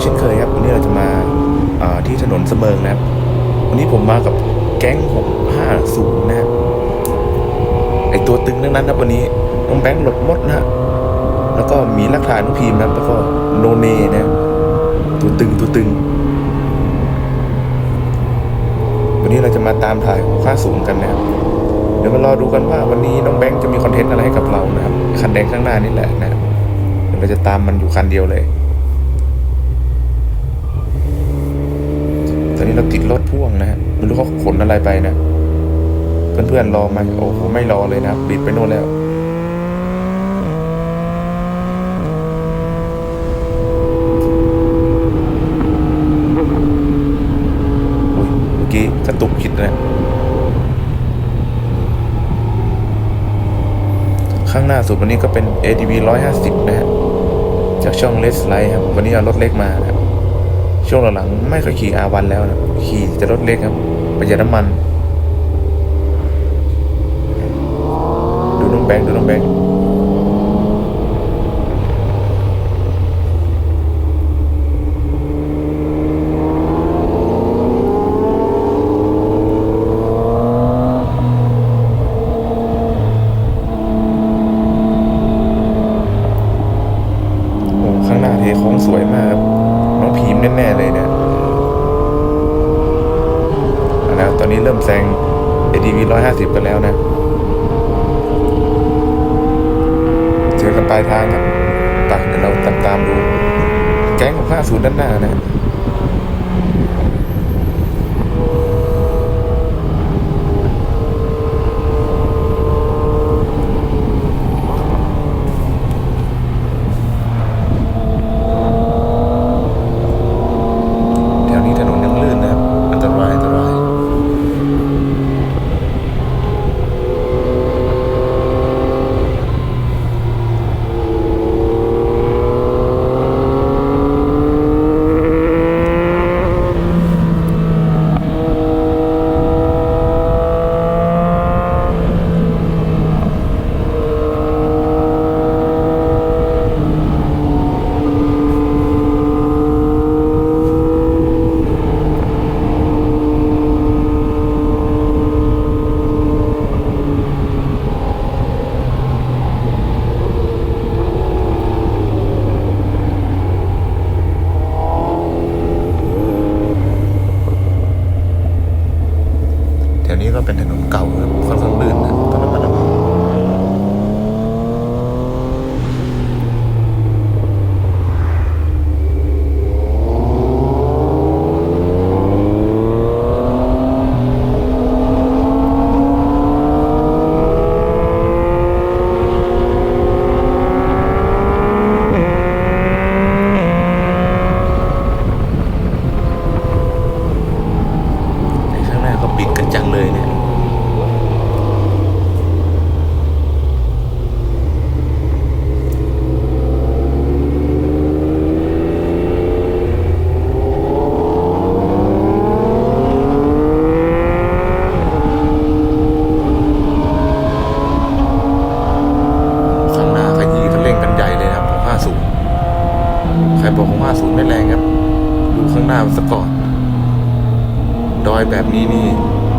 เช่นเคยครับวันนี้เราจะมาาที่ถนนเสมิงนะครับ วันนี้ผมมากับแก๊ง650นะครับไอตัวตึงทั้งนั้นครับวันนี้น้องแบงค์หลบมดนะ แล้วก็มีลักฐานน้องพีมนะแล้วก็โนเนนะตัวตึงตัวตึง วันนี้เราจะมาตามถ่าย650กันนะครับเดี๋ยวมารอดูกันว่าวันนี้น้องแบงค์จะมีคอนเทนต์อะไรให้กับเรานะครับคันแดงข้างหน้านี่แหละนะเดี๋ยวเราจะตามมันอยู่คันเดียวเลย ตอนนี้เราติดรถพ่วงนะฮะไม่รู้เขาขนอะไรไปนะเพื่อนๆรอไหมโอ้โหไม่รอเลยนะบิดไปโน่นแล้วเมื่อกี้กระตุกผิดนะข้างหน้าสุดวันนี้ก็เป็น ADV 150 นะฮะ จากช่อง Let's Light ครับ วันนี้เอารถเล็กมาครับ ช่วงหลังๆไม่ค่อยขี่อาวันแล้วนะขี่แต่รถเล็กครับ ประหยัดน้ำมัน ดูน้องแบงค์ดูน้องแบงค์โอ้ข้างหน้าเทโค้งสวยมากครับ น้องพีมแน่ๆเลยเนี่ยเอาแล้วตอนนี้เริ่มแซง ADV 150 กันแล้วนะ เจอกันปลายทางครับไปเดี๋ยวเราตามตามๆดู แก๊งของ 50 ด้านหน้านะ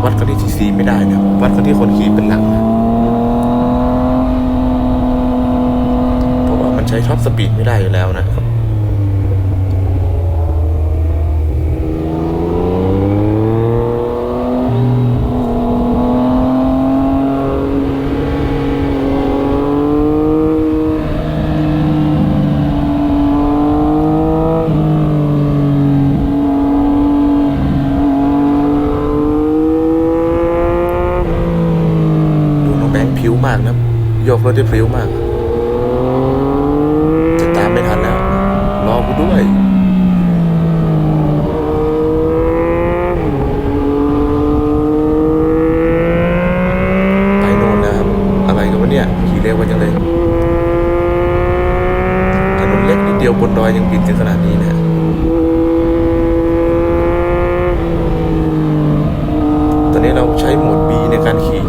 วัดกันที่ทีซีไม่ได้นะวัดกันที่คนขี่เป็นหลักนะเพราะว่ามันใช้ท็อปสปีดไม่ได้อยู่แล้วนะครับ ดูน้องแบงค์ผิวมากนะครับโยก รถได้พริ้วมาก จะตามไม่ทันแล้ว รอกูด้วยไปโน่นแล้วครับอะไรกันวะเนี่ยขี่เร็วกันจังเลยถนนเล็กนิดเดียวบนดอยยังปิดถึงขนาดนี้นะตอนนี้เราใช้โหมด B ในการขี่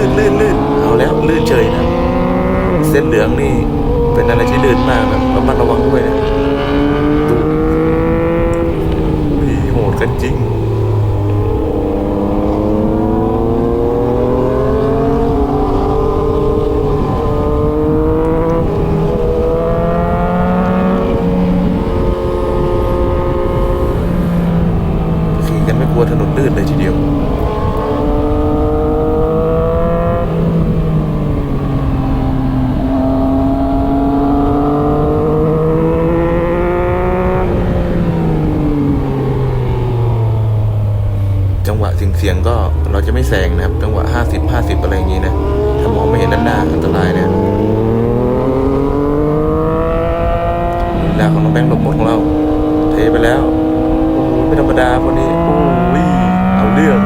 ลื่นลื่นลื่นเอาแล้วลื่นเฉยนะเส้นเหลืองนี่เป็นอะไรที่ลื่นมากนะระมัดระวังด้วยนะดูโหดกันจริงขี่กันไม่กลัวถนนลื่นเลยทีเดียว จังหวะเสียงๆก็เราจะไม่แซงนะครับ จังหวะห้าสิบห้าสิบอะไรอย่างงี้นะ ถ้ามองไม่เห็นด้านหน้าอันตรายนะลี ลาของน้องแบงค์หลบหมดของเรา เทไปแล้วโอ้โหไม่ธรรมดาคนนี้โอ้ยเอาเรื่อง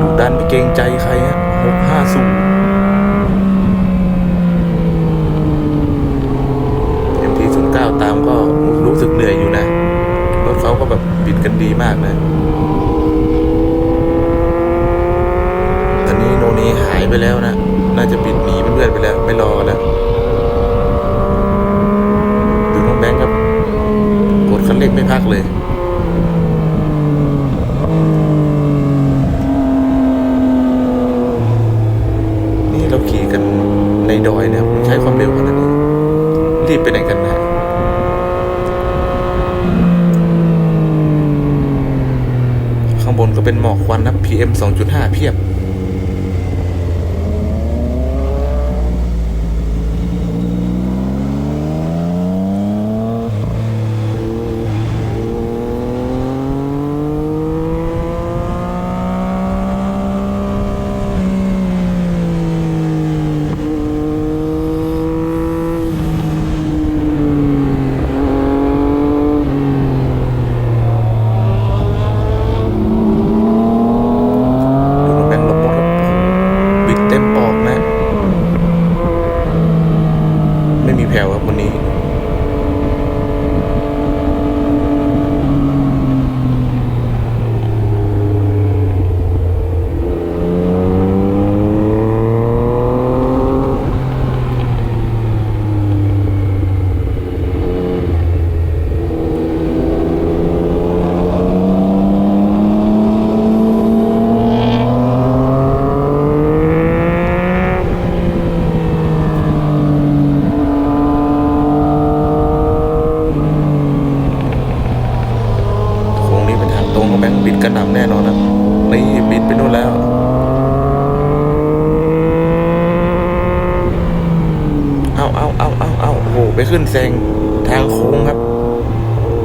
ดุดันไม่เกรงใจใครฮะหกห้าศูนย์เอ็มทีศูนย์เก้าตามก็รู้สึกเหนื่อยอยู่นะ รถเขาก็แบบบิดกันดี มากนะตอนนี้โนนีหายไปแล้วนะ น่าจะบิดหนีเพื่อนๆไปแล้ว ไม่รอแล้วดูน้องแบงค์ครับ กดคันเร่งไม่พักเลยนี่เราขี่กันในดอยนะครับใช้ความเร็วขนาดนี้รีบไปไหนกันนะ ข้างบนก็เป็นหมอกควันนะ PM 2.5 เพียบ ดูน้องแบงค์หลบหมดครับโอ้โหบิดเต็มปอกนะ ไม่มีแผ่วครับวันนี้ โค้งนี้เป็นทางตรงของแบงค์บิด กระหน่ำแน่นอนนะนี่บิดไปนู่นแล้วเอาเอาเอาเอาเอาโอ้โหไปขึ้นแซงทางโค้งครับ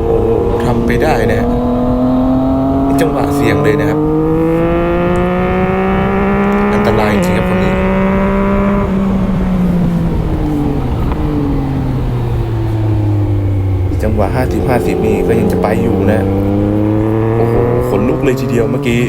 โอ้โหทำไปได้เนี่ยจังหวะเสียงเลยนะครับ อันตรายจริงครับคนนี้จังหวะห้าสิบห้าสิบนี่ก็ยังจะไปอยู่นะ ขนลุกเลยทีเดียวเมื่อกี้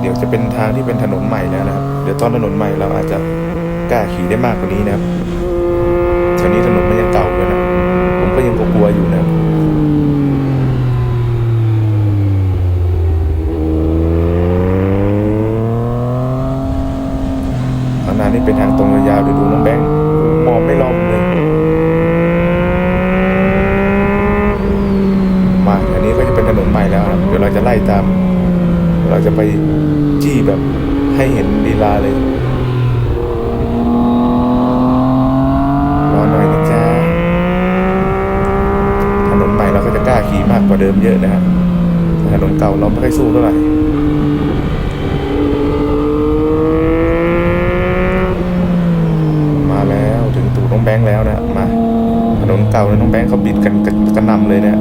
เดี๋ยวจะเป็นทางที่เป็นถนนใหม่แล้วนะครับ เดี๋ยวตอนถนนใหม่เราอาจจะกล้าขี่ได้มากกว่านี้นะครับแถวนี้ถนนมันยังเก่าอยู่นะ ผมก็ยังกลัวๆอยู่นะครับ นานี่เป็นทางตรงยาวๆเดี๋ยวดูน้องแบงค์มองไม่ลอมเลย มาอันนี้ก็จะเป็นถนนใหม่แล้วครับเดี๋ยวเราจะไล่ตาม เราจะไปจี้แบบให้เห็นลีลาเลย รอหน่อยนะจ๊ะ ถนนใหม่เราก็จะกล้าขี่มากก ว่าเดิมเยอะนะฮะถนนเก่าเราไม่ค่อยสู้เท่าไหร่มาแล้วถึงตู่น้องแบงค์แล้วนะมาถนนเก่าน้องแบงค์เขาบิดกันกระหนำเลยเนี่ย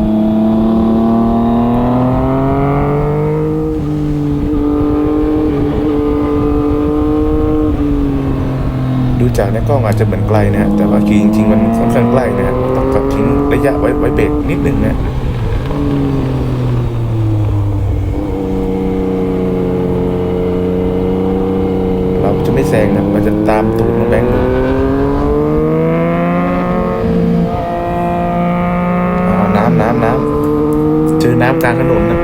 ดูจากในกล้องอาจจะเหมือนไกลนะฮะแต่ว่าขี่จริงๆมันค่อนข้างใกล้นะฮะต้องกับทิ้งระยะไว้ไว้เบรกนิดนึงนะเราจะไม่แซงนะมันจะตามตูดน้องแบงค์ดูอ่าน้ำน้ำน้ำเจอน้ำก ลางถนนนะ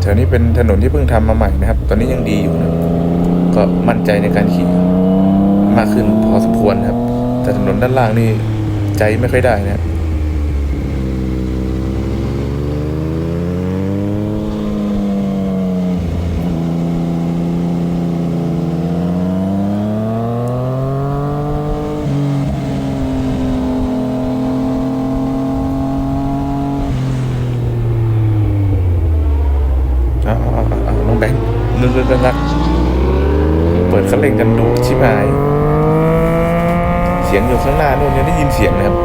แถวนี้เป็นถนนที่เพิ่งทำมาใหม่นะครับ ตอนนี้ยังดีอยู่นะก็มั่นใจในการขี่มากขึ้นพอสมควรครับ แต่ถนนด้านล่างนี่ใจไม่ค่อยได้นะครับอ้าวอ้าวอ้าวอ้าวน้องแบงค์นึกนึกนักเปิดคันเร่งกันดุชิบหาย เสียงอยู่ข้างหน้านู่นยังได้ยินเสียงนะครับ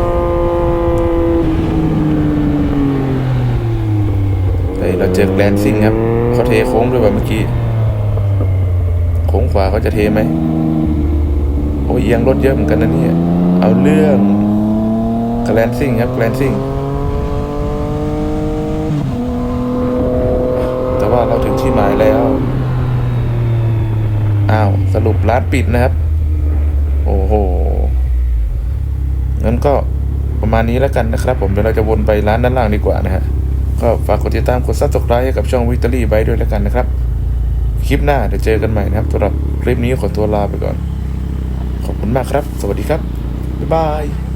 เฮ้ยเราเจอ แกลนซิ่งครับเขาเทโค้งด้วยว่าเมื่อกี้ โค้งขวาเขาจะเทไหมโอ้ยเอียงรถเยอะเหมือนกันนะเนี่ยเอาเรื่องแกลนซิ่งครับแกลนซิ่งแต่ว่าเราถึงที่หมายแล้วอ้าวสรุปร้านปิดนะครับ โอ้โหงั้นก็ประมาณนี้แล้วกันนะครับ ผมเดี๋ยวเราจะวนไปร้านด้านล่างดีกว่านะฮะ ก็ฝากกดติดตามกดซับสไครต์ให้กับช่องวิตอรี่ไบด้วยแล้วกันนะครับ คลิปหน้าเดี๋ยวเจอกันใหม่นะครับสำหรับคลิปนี้ขอตัวลาไปก่อน ขอบคุณมากครับ สวัสดีครับ บ๊ายบาย